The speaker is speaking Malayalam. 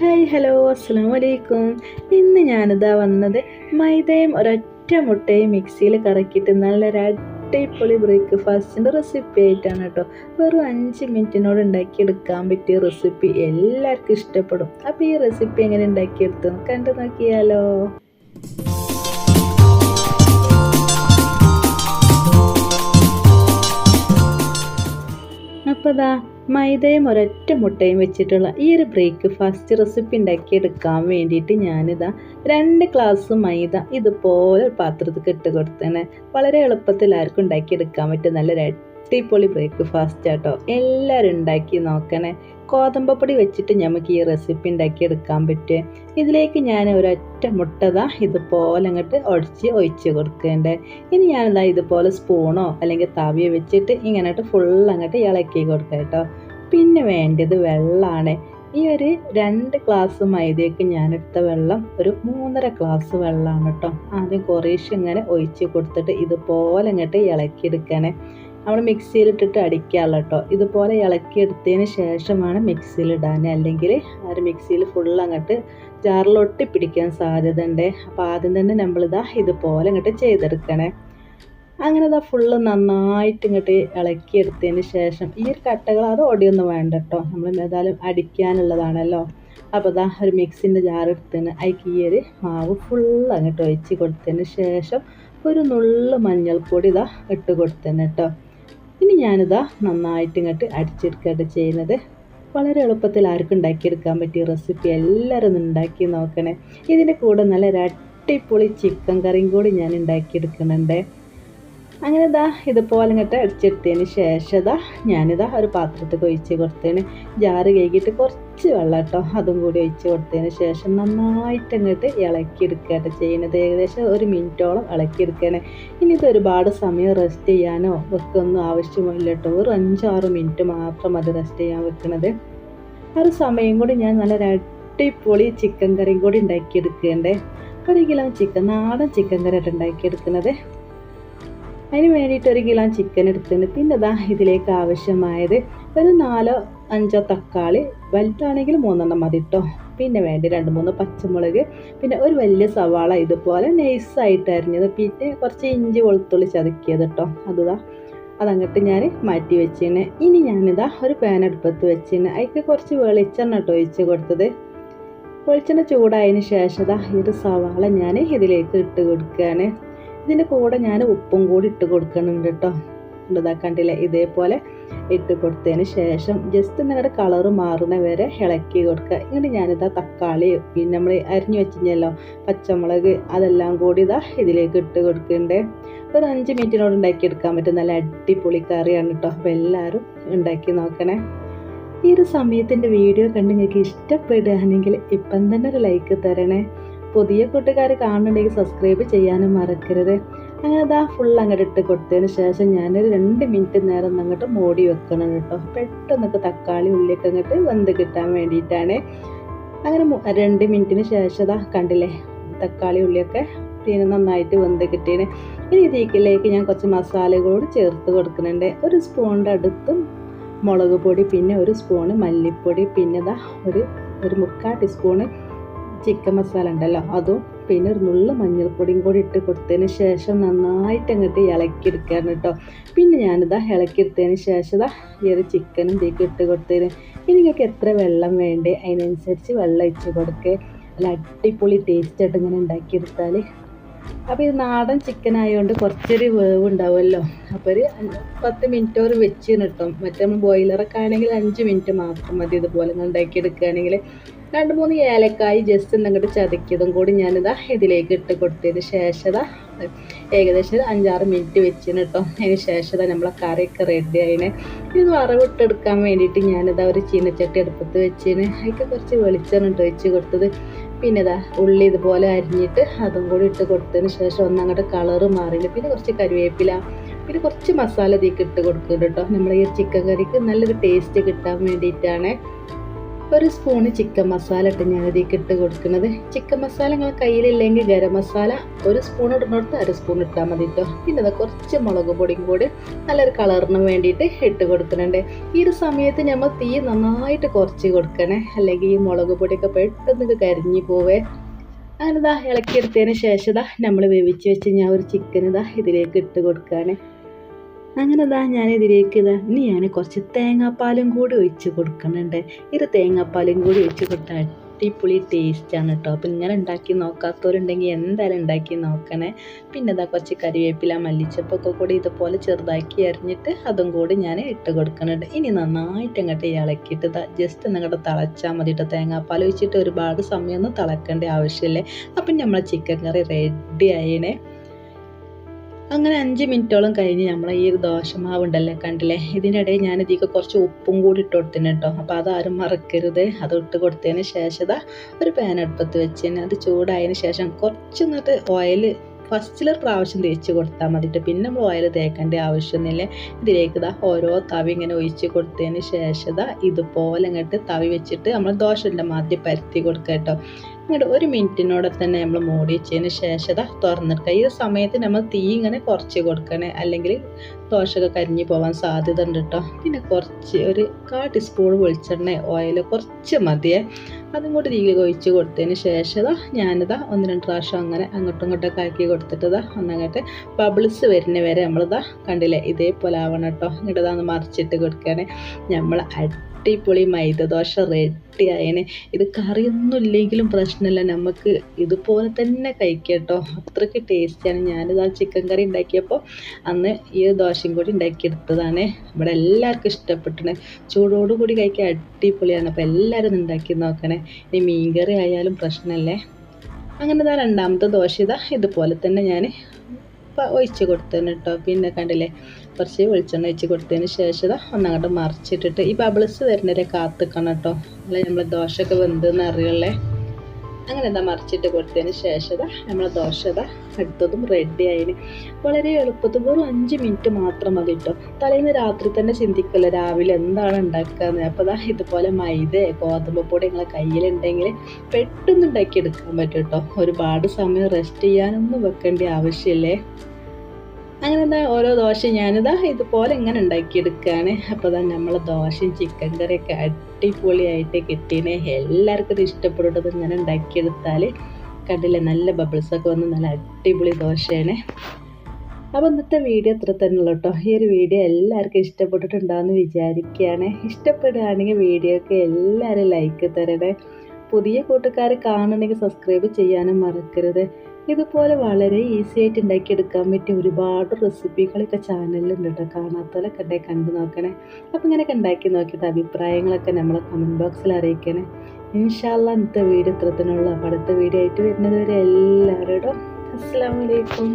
ഹായ് ഹലോ അസ്സാം വലൈക്കും ഇന്ന് ഞാനിതാ വന്നത് മൈദയും ഒരൊറ്റ മുട്ടയും മിക്സിയിൽ കറക്കിയിട്ട് നല്ലൊരു അടിപൊളി ബ്രേക്ക്ഫാസ്റ്റിന്റെ റെസിപ്പി ആയിട്ടാണ് കേട്ടോ. വെറും അഞ്ച് മിനിറ്റിനോട് ഉണ്ടാക്കിയെടുക്കാൻ പറ്റിയ റെസിപ്പി എല്ലാവർക്കും ഇഷ്ടപ്പെടും. അപ്പോൾ ഈ റെസിപ്പി എങ്ങനെ ഉണ്ടാക്കിയെടുത്തു കണ്ടു നോക്കിയാലോ. അപ്പോൾ ദാ മൈദയും ഒരൊറ്റ മുട്ടയും വെച്ചിട്ടുള്ള ഈ ഒരു ബ്രേക്ക്ഫാസ്റ്റ് റെസിപ്പി ഉണ്ടാക്കിയെടുക്കാൻ വേണ്ടിയിട്ട് ഞാനിതാ രണ്ട് ഗ്ലാസ് മൈദ ഇതുപോലെ പാത്രത്തിൽ ഇട്ട് കൊടുത്തേനെ വളരെ എളുപ്പത്തിൽ ആർക്കും ഉണ്ടാക്കിയെടുക്കാൻ പറ്റും നല്ലൊരു അടിപൊളി ബ്രേക്ക്ഫാസ്റ്റ് ആട്ടോ. എല്ലാവരും ഉണ്ടാക്കി നോക്കണേ. ഗോതമ്പപ്പൊടി വെച്ചിട്ട് നമുക്ക് ഈ റെസിപ്പി ഉണ്ടാക്കിയെടുക്കാൻ പറ്റും. ഇതിലേക്ക് ഞാൻ ഒരൊറ്റ മുട്ടതാ ഇതുപോലെ അങ്ങോട്ട് ഒടിച്ച് ഒഴിച്ച് കൊടുക്കേണ്ടത് ഇനി ഞാനിതാ ഇതുപോലെ സ്പൂണോ അല്ലെങ്കിൽ തവിയോ വെച്ചിട്ട് ഇങ്ങോട്ട് ഫുൾ അങ്ങോട്ട് ഇളക്കി കൊടുക്കുക കേട്ടോ പിന്നെ വേണ്ടത് വെള്ളമാണ് ഈ ഒരു രണ്ട് ഗ്ലാസ് മൈദയ്ക്ക് ഞാനെടുത്ത വെള്ളം ഒരു മൂന്നര ഗ്ലാസ് വെള്ളമാണ് കേട്ടോ ആദ്യം കുറേശ്ശെ ഇങ്ങനെ ഒഴിച്ച് കൊടുത്തിട്ട് ഇതുപോലെ അങ്ങോട്ട് ഇളക്കിയെടുക്കണേ. നമ്മൾ മിക്സിയിലിട്ടിട്ട് അടിക്കാറുള്ള കേട്ടോ. ഇതുപോലെ ഇളക്കിയെടുത്തതിന് ശേഷമാണ് മിക്സിയിലിടാൻ അല്ലെങ്കിൽ ആ ഒരു മിക്സിയിൽ ഫുൾ അങ്ങോട്ട് ജാറിലൊട്ടി പിടിക്കാൻ സാധ്യത ഉണ്ട് അപ്പോൾ ആദ്യം തന്നെ നമ്മളിതാ ഇതുപോലെ അങ്ങോട്ട് ചെയ്തെടുക്കണേ. അങ്ങനെ ഇതാ ഫുള്ള് നന്നായിട്ട് ഇങ്ങോട്ട് ഇളക്കിയെടുത്തതിന് ശേഷം ഈ ഒരു കട്ടകൾ അത് ഒടിയൊന്നും വേണ്ട കേട്ടോ. നമ്മൾ ഏതായാലും അടിക്കാനുള്ളതാണല്ലോ. അപ്പോൾ ഇതാ ഒരു മിക്സിന്റെ ജാർ എടുത്തതിന് അതിക്ക് ഈ ഒരു മാവ് ഫുള്ള് അങ്ങോട്ട് ഒഴിച്ച് കൊടുത്തതിന് ശേഷം ഒരു നുള്ളു മഞ്ഞൾപ്പൊടി ഇതാ ഇട്ട് കൊടുത്തന്നെ കേട്ടോ. ഇനി ഞാനിതാ നന്നായിട്ട് ഇങ്ങോട്ട് അടിച്ചെടുക്കുകയാണ് ചെയ്യുന്നത്. വളരെ എളുപ്പത്തിൽ ആർക്കും ഉണ്ടാക്കിയെടുക്കാൻ പറ്റിയ റെസിപ്പി എല്ലാവരും ഉണ്ടാക്കി നോക്കണേ. ഇതിന്റെ കൂടെ നല്ല അടിപൊളി ചിക്കൻ കറിയും കൂടി ഞാൻ ഉണ്ടാക്കിയെടുക്കുന്നുണ്ട്. അങ്ങനെ ഇതാ ഇതുപോലെ ഇങ്ങോട്ട് അടിച്ചെടുത്തതിന് ശേഷം ഇതാ ഞാനിതാ ഒരു പാത്രത്തിൽ ഒഴിച്ച് കൊടുത്തതിന് ജാറ് കഴുകിയിട്ട് കുറച്ച് വെള്ളം കേട്ടോ അതും കൂടി ഒഴിച്ച് കൊടുത്തതിന് ശേഷം നന്നായിട്ട് അങ്ങോട്ട് ഇളക്കിയെടുക്കുകയാണ് ചെയ്യുന്നത്. ഏകദേശം ഒരു മിനിറ്റോളം ഇളക്കിയെടുക്കുകയാണ് ഇനി ഇത് ഒരുപാട് സമയം റെസ്റ്റ് ചെയ്യാനോ വെക്കൊന്നും ആവശ്യമില്ല കേട്ടോ. ഒരു അഞ്ചാറ് മിനിറ്റ് മാത്രം അത് റെസ്റ്റ് ചെയ്യാൻ വെക്കുന്നത് ആ ഒരു സമയം കൂടി ഞാൻ നല്ല അടിപൊളി ചിക്കൻ കറിയും കൂടി ഉണ്ടാക്കിയെടുക്കേണ്ടേ ഒരു കിലോ ചിക്കൻ നാടൻ ചിക്കൻ കറി കറിയായിട്ട് ഉണ്ടാക്കിയെടുക്കുന്നത്. അതിന് വേണ്ടിയിട്ട് ഒരു കിലോ ചിക്കൻ എടുത്തിട്ടുണ്ട്. പിന്നെ അതാ ഇതിലേക്ക് ആവശ്യമായത് ഒരു നാലോ അഞ്ചോ തക്കാളി വലുതാണെങ്കിൽ മൂന്നെണ്ണം മതി കേട്ടോ പിന്നെ വേണ്ടി രണ്ട് മൂന്ന് പച്ചമുളക് പിന്നെ ഒരു വലിയ സവാള ഇതുപോലെ നൈസായിട്ട് അരിഞ്ഞത്. പിന്നെ കുറച്ച് ഇഞ്ചി വെളുത്തുള്ളി ചതുക്കിയത് കേട്ടോ അതുതാ അതങ്ങോട്ട് ഞാൻ മാറ്റി വെച്ചിന്. ഇനി ഞാനിതാ ഒരു പാൻ അടുപ്പത്ത് വെച്ചിന്. അതിക്ക് കുറച്ച് വെളിച്ചെണ്ണ കേട്ടോ ഒഴിച്ച് കൊടുത്തത്. വെളിച്ചെണ്ണ ചൂടായതിന് ശേഷം ഇതാ ഒരു സവാള ഞാൻ ഇതിലേക്ക് ഇട്ട് കൊടുക്കുകയാണ് ഇതിന്റെ കൂടെ ഞാൻ ഉപ്പും കൂടി ഇട്ട് കൊടുക്കുന്നുണ്ട് കേട്ടോ. ഇതാക്കാണ്ടില്ല കണ്ടില്ലേ? ഇതേപോലെ ഇട്ട് കൊടുത്തതിന് ശേഷം ജസ്റ്റ് നിങ്ങളുടെ കളർ മാറുന്ന വരെ ഇളക്കി കൊടുക്കുക. ഇങ്ങനെ ഞാനിതാ തക്കാളി പിന്നെ നമ്മൾ അരിഞ്ഞു വെച്ചിഞ്ഞല്ലോ പച്ചമുളക് അതെല്ലാം കൂടി ഇതാ ഇതിലേക്ക് ഇട്ട് കൊടുക്കുന്നുണ്ട്. ഒരു അഞ്ച് മിനിറ്റിനോട് ഉണ്ടാക്കിയെടുക്കാൻ പറ്റും. നല്ല അടിപൊളി കറിയാണ് കേട്ടോ. അപ്പോൾ എല്ലാവരും ഉണ്ടാക്കി നോക്കണേ. ഈ ഒരു സമയത്തിന്റെ വീഡിയോ കണ്ട് നിങ്ങൾക്ക് ഇഷ്ടപ്പെടുകയാണെങ്കിൽ ഇപ്പം തന്നെ ഒരു ലൈക്ക് തരണേ. പുതിയ കൂട്ടുകാർ കാണുന്നുണ്ടെങ്കിൽ സബ്സ്ക്രൈബ് ചെയ്യാനും മറക്കരുത്. അങ്ങനെ അതാ ഫുൾ അങ്ങോട്ട് ഇട്ട് കൊടുത്തതിന് ശേഷം ഞാനൊരു രണ്ട് മിനിറ്റ് നേരം അങ്ങോട്ട് മോടി വെക്കണം കേട്ടോ. പെട്ടെന്നൊക്കെ തക്കാളി ഉള്ളിയൊക്കെ അങ്ങോട്ട് വെന്ത് കിട്ടാൻ വേണ്ടിയിട്ടാണ്. അങ്ങനെ രണ്ട് മിനിറ്റിന് ശേഷം അതാ കണ്ടില്ലേ തക്കാളി ഉള്ളിയൊക്കെ പിന്നെ നന്നായിട്ട് വെന്ത് കിട്ടിയാണ് ഇനി ഇതിലേക്ക് ഞാൻ കുറച്ച് മസാലകളോട് ചേർത്ത് കൊടുക്കുന്നുണ്ട്. ഒരു സ്പൂണിന്റെ അടുത്ത് മുളക് പൊടി പിന്നെ ഒരു സ്പൂണ് മല്ലിപ്പൊടി പിന്നെ ഇതാ ഒരു ഒരു മുക്കാൽ ടീസ്പൂണ് ചിക്കൻ മസാല ഉണ്ടല്ലോ അതും പിന്നെ ഒരു നുള്ള മഞ്ഞൾപ്പൊടിയും കൂടി ഇട്ട് കൊടുത്തതിന് ശേഷം നന്നായിട്ട് അങ്ങോട്ട് ഇളക്കിയെടുക്കുകയാണ് കേട്ടോ. പിന്നെ ഞാനിതാ ഇളക്കിയെടുത്തതിന് ശേഷം ഇതാ ഈ ഒരു ചിക്കനും ഇതിലേക്ക് ഇട്ട് കൊടുത്തതിന്. നിങ്ങൾക്ക് എത്ര വെള്ളം വേണ്ടേ അതിനനുസരിച്ച് വെള്ളം ഒഴിച്ച് കൊടുക്കുക നല്ല അടിപൊളി ടേസ്റ്റ് ആയിട്ട് ഇങ്ങനെ ഉണ്ടാക്കിയെടുത്താൽ അപ്പോൾ ഇത് നാടൻ ചിക്കൻ ആയതുകൊണ്ട് കുറച്ചൊരു വേവ് ഉണ്ടാവുമല്ലോ. അപ്പോൾ ഒരു പത്ത് മിനിറ്റ് ഒരു വെച്ച് കിട്ടും. മറ്റേ നമ്മൾ ബോയിലറൊക്കെ ആണെങ്കിൽ അഞ്ച് മിനിറ്റ് മാത്രം മതി ഇതുപോലെ ഉണ്ടാക്കിയെടുക്കുകയാണെങ്കിൽ. രണ്ട് മൂന്ന് ഏലക്കായി ജസ്റ്റ് അങ്ങോട്ട് ചതക്കിയതും കൂടി ഞാനിതാ ഇതിലേക്ക് ഇട്ട് കൊടുത്തതിന് ശേഷം ഏകദേശം ഒരു അഞ്ചാറ് മിനിറ്റ് വെച്ചിന് കേട്ടോ അതിന് ശേഷം നമ്മളെ കറിയൊക്കെ റെഡി ആയിന്. ഇത് വറവിട്ടെടുക്കാൻ വേണ്ടിയിട്ട് ഞാനിതാ ഒരു ചീനച്ചട്ടി അടുപ്പത്ത് വെച്ചിന്. അതൊക്കെ കുറച്ച് വെളിച്ചെണ്ണ ഇട്ട് വെച്ച് കൊടുത്തത്. പിന്നെ ഇതാ ഉള്ളി ഇതുപോലെ അരിഞ്ഞിട്ട് അതും കൂടി ഇട്ട് കൊടുത്തതിന് ശേഷം ഒന്നങ്ങോട്ട് കളറ് മാറിയില്ല പിന്നെ കുറച്ച് കരിവേപ്പില പിന്നെ കുറച്ച് മസാല ഇതിലേക്ക് ഇട്ട് കൊടുക്കുന്നുണ്ട് കേട്ടോ നമ്മൾ ഈ ചിക്കൻ കറിക്ക് നല്ലൊരു ടേസ്റ്റ് കിട്ടാൻ വേണ്ടിയിട്ടാണ്. ഒരു സ്പൂണ് ചിക്കൻ മസാല ഇട്ട് ഞാൻ ഇതിലേക്ക് ഇട്ട് കൊടുക്കുന്നത്. ചിക്കൻ മസാല നിങ്ങളെ കയ്യിലില്ലെങ്കിൽ ഗരം മസാല ഒരു സ്പൂൺ ഇടുന്നിടത്ത് അര സ്പൂൺ ഇട്ടാൽ മതി കേട്ടോ പിന്നെ അത് കുറച്ച് മുളക് പൊടിയും കൂടി നല്ലൊരു കളറിന് വേണ്ടിയിട്ട് ഇട്ട് കൊടുക്കുന്നുണ്ട്. ഈ ഒരു സമയത്ത് നമ്മൾ തീ നന്നായിട്ട് കുറച്ച് കൊടുക്കണേ. അല്ലെങ്കിൽ ഈ മുളക് പൊടിയൊക്കെ പെട്ടെന്ന് കരിഞ്ഞു പോവേ. അങ്ങനെ ഇളക്കിയെടുത്തതിന് ശേഷം ഇതാ നമ്മൾ വേവിച്ച് വെച്ച് ഞാൻ ഒരു ചിക്കൻ ഇതാ ഇതിലേക്ക് ഇട്ട് കൊടുക്കുകയാണ് അങ്ങനെ ഇതാ ഞാൻ ഇതിലേക്ക് ഇതാ ഇനി ഞാൻ കുറച്ച് തേങ്ങാപ്പാലും കൂടി ഒഴിച്ച് കൊടുക്കുന്നുണ്ട്. ഇത് തേങ്ങാപ്പാലും കൂടി ഒഴിച്ച് കൊടുത്താൽ അടിപൊളി ടേസ്റ്റാണ് കേട്ടോ അപ്പം ഇങ്ങനെ ഉണ്ടാക്കി നോക്കാത്തവരുണ്ടെങ്കിൽ എന്തായാലും ഉണ്ടാക്കി നോക്കണേ. പിന്നെ ഇതാ കുറച്ച് കരിവേപ്പില മല്ലിച്ചപ്പൊക്കെ കൂടി ഇതുപോലെ ചെറുതാക്കി അരിഞ്ഞിട്ട് അതും കൂടി ഞാൻ ഇട്ട് കൊടുക്കുന്നുണ്ട്. ഇനി നന്നായിട്ട് അങ്ങോട്ട് ഇളക്കിയിട്ട് ജസ്റ്റ് നിങ്ങളുടെ തിളച്ചാൽ മതി കേട്ടോ തേങ്ങാപ്പാൽ ഒഴിച്ചിട്ട് ഒരുപാട് സമയമൊന്നും തിളക്കേണ്ട ആവശ്യമില്ലേ. അപ്പം നമ്മളെ ചിക്കൻ കറി റെഡി ആയിണേ അങ്ങനെ അഞ്ച് മിനിറ്റോളം കഴിഞ്ഞ് നമ്മൾ ഈ ഒരു ദോശമാവ് ഉണ്ടല്ലേ കണ്ടില്ലേ? ഇതിന്റെ ഇടയിൽ ഞാൻ ഇതിക്ക് കുറച്ച് ഉപ്പും കൂടി ഇട്ട് കൊടുത്തിന് കേട്ടോ അപ്പോൾ അതാരും മറക്കരുത്. അത് ഇട്ട് കൊടുത്തതിന് ശേഷം ഒരു പാൻ അടുപ്പത്ത് വെച്ച് അത് ചൂടായതിന് ശേഷം കുറച്ച് എന്നിട്ട് ഓയിൽ ഫസ്റ്റിലെ പ്രാവശ്യം തേച്ച് കൊടുത്താൽ മതിട്ട്. പിന്നെ നമ്മൾ ഓയിൽ തേക്കേണ്ട ആവശ്യമൊന്നുമില്ല. ഇതിലേക്ക് ഇതാ ഓരോ തവി ഇങ്ങനെ ഒഴിച്ച് കൊടുത്തതിന് ശേഷം ഇതുപോലെ ഇങ്ങോട്ട് തവി വെച്ചിട്ട് നമ്മൾ ദോശന്റെ മാറ്റി പരത്തി കൊടുക്കുക കേട്ടോ ഇങ്ങോട്ട് ഒരു മിനിറ്റിനോടെ തന്നെ നമ്മൾ മൂടി വെച്ചതിന് ശേഷം തുറന്നിട്ട് ഈ സമയത്ത് നമ്മൾ തീ ഇങ്ങനെ കുറച്ച് കൊടുക്കണേ. അല്ലെങ്കിൽ ദോശയൊക്കെ കരിഞ്ഞു പോകാൻ സാധ്യത ഉണ്ട് കേട്ടോ പിന്നെ കുറച്ച് ഒരു കാ ടീസ്പൂൺ വെളിച്ചെണ്ണ ഓയിൽ കുറച്ച് മതിയേ. അതും കൂടി തീ ഒഴിച്ച് കൊടുത്തതിന് ശേഷം ഞാനിതാ ഒന്ന് രണ്ട് പ്രാവശ്യം അങ്ങനെ അങ്ങോട്ടും ഇങ്ങോട്ടൊക്കെ ആക്കി കൊടുത്തിട്ട് ഇതാ ഒന്നങ്ങോട്ട് ബബിൾസ് വരുന്ന വരെ നമ്മളിതാ കണ്ടില്ലേ? ഇതേപോലെ ആവണം കേട്ടോ. ഇങ്ങോട്ട് ഇതാ മറിച്ചിട്ട് കൊടുക്കുകയാണ്. നമ്മൾ അടിപൊളി മൈദ ദോശ റെഡി ആയേനെ. ഇത് കറിയൊന്നും ഇല്ലെങ്കിലും പ്രശ്നമില്ല. നമുക്ക് ഇതുപോലെ തന്നെ കഴിക്കാം കേട്ടോ. അത്രയ്ക്ക് ടേസ്റ്റിയാണ് ഞാനിത് ആ ചിക്കൻ കറി ഉണ്ടാക്കിയപ്പോൾ അന്ന് ഈ ദോശയും കൂടി ഉണ്ടാക്കിയെടുത്തതാണ്. ഇവിടെ എല്ലാവർക്കും ഇഷ്ടപ്പെട്ടിട്ടുണ്ട് ചൂടോടുകൂടി കഴിക്കാൻ അടിപൊളിയാണ്. അപ്പോൾ എല്ലാവരും ഉണ്ടാക്കി നോക്കണേ. ഇനി മീൻകറി ആയാലും പ്രശ്നമല്ലേ അങ്ങനെ ഇതാ രണ്ടാമത്തെ ദോശ ഇതാ ഇതുപോലെ തന്നെ ഞാൻ ഒഴിച്ച് കൊടുത്തതിന് കേട്ടോ പിന്നെ കണ്ടില്ലേ കുറച്ച് വെളിച്ചെണ്ണ ഒഴിച്ച് കൊടുത്തതിന് ശേഷം ഇതാ ഒന്നങ്ങോട്ട് മറിച്ചിട്ടിട്ട് ഈ ബബിൾസ് വരുന്നവരെ കാത്തിക്കണം കേട്ടോ അല്ലെ നമ്മൾ ദോശയൊക്കെ വെന്തെന്ന് അറിയുള്ളേ? അങ്ങനെ എന്താ മറിച്ചിട്ട് കൊടുത്തതിന് ശേഷം നമ്മളെ നമ്മൾ ദോശ ഇതാ അടുത്തതും റെഡി ആയിന്. വളരെ എളുപ്പത്തിൽ വെറും അഞ്ച് മിനിറ്റ് മാത്രം മതി കേട്ടോ തലേന്ന് രാത്രി തന്നെ ചിന്തിക്കല്ലോ രാവിലെ എന്താണ് ഉണ്ടാക്കാന്ന്. അപ്പോൾ ഇതാ ഇതുപോലെ മൈദ ഗോതമ്പ് പൊടി നിങ്ങളെ കയ്യിലുണ്ടെങ്കിൽ പെട്ടെന്ന് ഉണ്ടാക്കിയെടുക്കാൻ പറ്റും കേട്ടോ ഒരുപാട് സമയം റെസ്റ്റ് ചെയ്യാനൊന്നും വെക്കേണ്ട ആവശ്യമില്ലേ? അങ്ങനെ എന്താ ഓരോ ദോശ ഞാനിതാ ഇതുപോലെ ഇങ്ങനെ ഉണ്ടാക്കിയെടുക്കുകയാണ് അപ്പോൾ ഇതാ നമ്മൾ ദോശയും ചിക്കൻ കറിയൊക്കെ അടിപൊളിയായിട്ട് കിട്ടിയേ എല്ലാവർക്കും ഇത് ഇഷ്ടപ്പെടുന്നത് ഇങ്ങനെ ഉണ്ടാക്കിയെടുത്താൽ കണ്ടില്ലേ നല്ല ബബിൾസൊക്കെ വന്ന് നല്ല അടിപൊളി ദോശയാണ്. അപ്പോൾ ഇന്നത്തെ വീഡിയോ ഇത്ര തന്നെ ഉള്ളൂ കേട്ടോ. ഈ ഒരു വീഡിയോ എല്ലാവർക്കും ഇഷ്ടപ്പെട്ടിട്ടുണ്ടാകുമെന്ന് വിചാരിക്കുകയാണ്. ഇഷ്ടപ്പെടുകയാണെങ്കിൽ വീഡിയോക്ക് എല്ലാവരും ലൈക്ക് തരണേ. പുതിയ കൂട്ടുകാർ കാണണമെങ്കിൽ സബ്സ്ക്രൈബ് ചെയ്യാനും മറക്കരുത്. ഇതുപോലെ വളരെ ഈസി ആയിട്ട് ഉണ്ടാക്കിയെടുക്കാൻ പറ്റിയ ഒരുപാട് റെസിപ്പികളൊക്കെ ചാനലിലുണ്ട് കേട്ടോ. കാണാത്തവരൊക്കെ ഉണ്ടെങ്കിൽ കണ്ടു നോക്കണേ. അപ്പോൾ ഇങ്ങനെയൊക്കെ ഉണ്ടാക്കി നോക്കിയിട്ട് അഭിപ്രായങ്ങളൊക്കെ നമ്മളെ കമന്റ് ബോക്സിൽ അറിയിക്കണേ. ഇൻഷാല്ല ഇന്നത്തെ വീഡിയോ ഇത്രത്തിനുള്ള അപ്പോൾ അടുത്ത വീഡിയോ ആയിട്ട് വരുന്നത് വരെ എല്ലാവരോടും അസ്സാം വലൈക്കും